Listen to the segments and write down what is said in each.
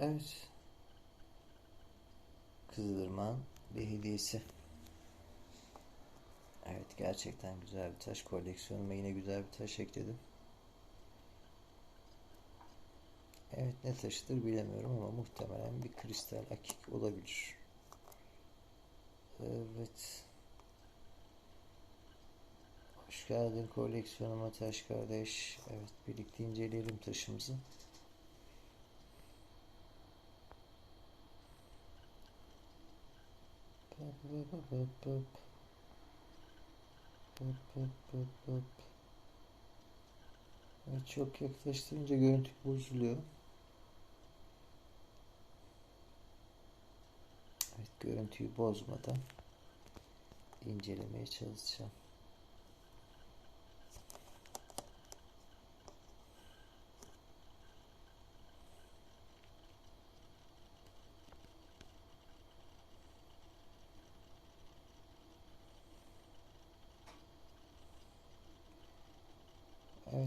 Evet. Kızılırmak'ın bir hediyesi. Evet gerçekten güzel bir taş koleksiyonuma yine güzel bir taş ekledim. Evet ne taşıdır bilemiyorum ama muhtemelen bir kristal akik olabilir. Evet. Hoş geldin koleksiyonuma taş kardeş. Evet birlikte inceleyelim taşımızı. Evet, çok yaklaştırınca görüntü bozuluyor. Evet, görüntüyü bozmadan incelemeye çalışacağım.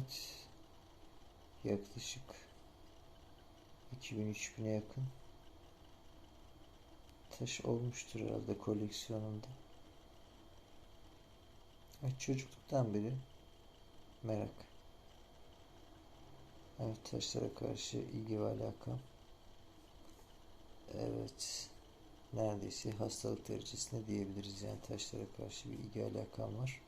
Evet. Yaklaşık 2000-3000'e yakın taş olmuştur herhalde koleksiyonumda. Evet, çocukluktan beri merak. Evet taşlara karşı ilgi ve alakam. Evet. Neredeyse hastalık derecesinde diyebiliriz yani taşlara karşı bir ilgi alakam var.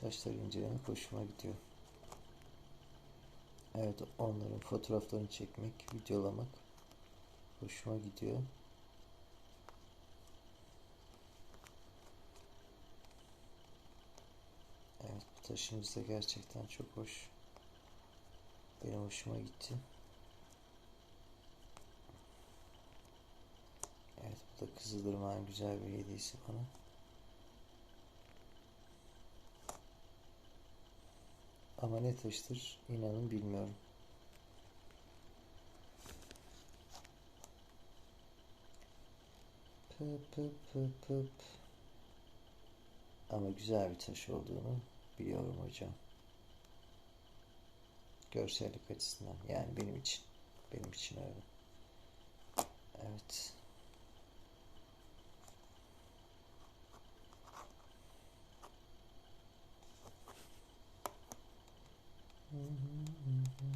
Taşları incelemek hoşuma gidiyor. Evet onların fotoğraflarını çekmek, videolamak hoşuma gidiyor. Evet bu taşımız da gerçekten çok hoş. Benim hoşuma gitti. Evet bu da Kızılırmak'ın güzel bir hediyesi bana. Ama ne taştır inanın bilmiyorum. Pıp pıp pıp pıp. Ama güzel bir taş olduğunu biliyorum hocam. Görsellik açısından yani benim için. Benim için öyle. Evet. Şu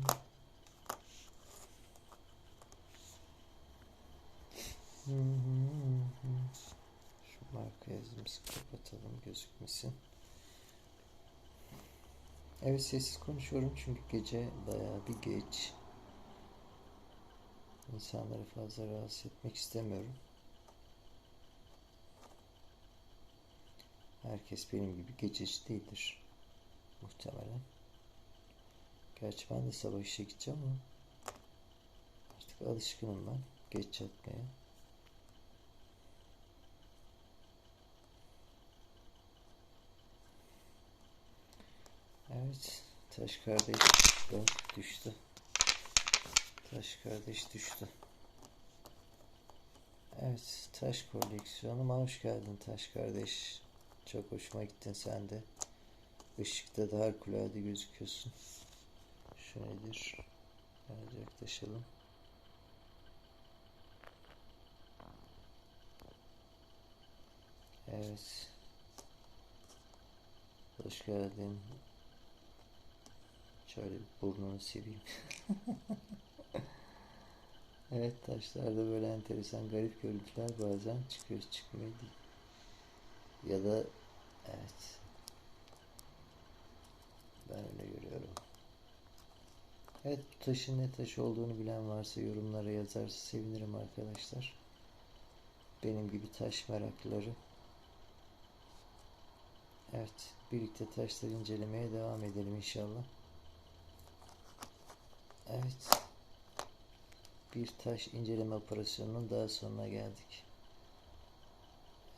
marka yazımızı kapatalım gözükmesin. Evet sessiz konuşuyorum çünkü gece bayağı bir geç. İnsanları fazla rahatsız etmek istemiyorum. Herkes benim gibi gececi değildir. Muhtemelen. Gerçi ben de sabah işe gideceğim ama artık alışkınım ben geç yatmaya. Evet, taş kardeş düştü. Taş kardeş düştü. Evet, taş koleksiyonuma hoş geldin taş kardeş. Çok hoşuma gittin sen de. Işıkta da harikulade gözüküyorsun. Şu nedir? Biraz yaklaşalım. Evet. Hoş geldin. Şöyle bir burnunu sileyim. evet taşlarda böyle enteresan garip görüntüler bazen çıkıyor çıkmıyor değil. Ya da evet ben öyle görüyorum. Evet bu taşın ne taş olduğunu bilen varsa yorumlara yazarsa sevinirim arkadaşlar. Benim gibi taş meraklıları. Evet birlikte taşları incelemeye devam edelim inşallah. Evet. Bir taş inceleme operasyonunun daha sonuna geldik.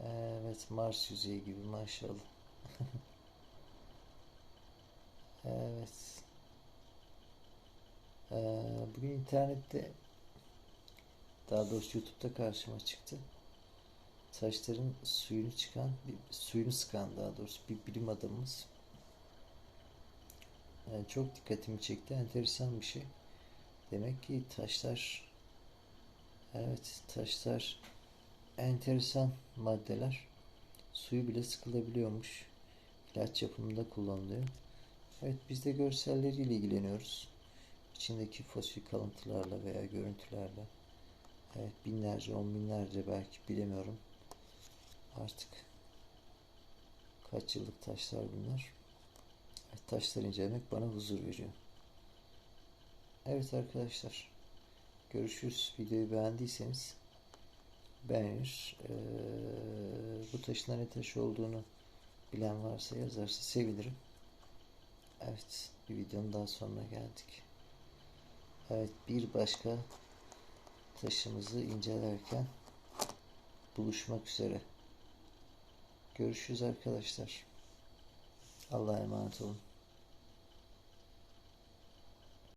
Evet Mars yüzeyi gibi maşallah. evet. Ee, bugün internette daha doğrusu YouTube'da karşıma çıktı. Taşların suyunu çıkan, bir, suyunu sıkan daha doğrusu bir bilim adamımız Yani çok dikkatimi çekti. Enteresan bir şey. Demek ki taşlar evet taşlar enteresan maddeler. Suyu bile sıkılabiliyormuş. İlaç yapımında kullanılıyor. Evet biz de görselleriyle ilgileniyoruz. İçindeki fosil kalıntılarla veya görüntülerle. Evet binlerce, on binlerce belki bilemiyorum. Artık kaç yıllık taşlar bunlar. Evet, taşları incelemek bana huzur veriyor. Evet arkadaşlar. Görüşürüz. Videoyu beğendiyseniz beğenir. Ee, bu taşın ne taşı olduğunu bilen varsa yazarsa sevinirim. Evet. Bir videonun daha sonuna geldik. Evet. Bir başka taşımızı incelerken buluşmak üzere. Görüşürüz arkadaşlar. Allah'a emanet olun.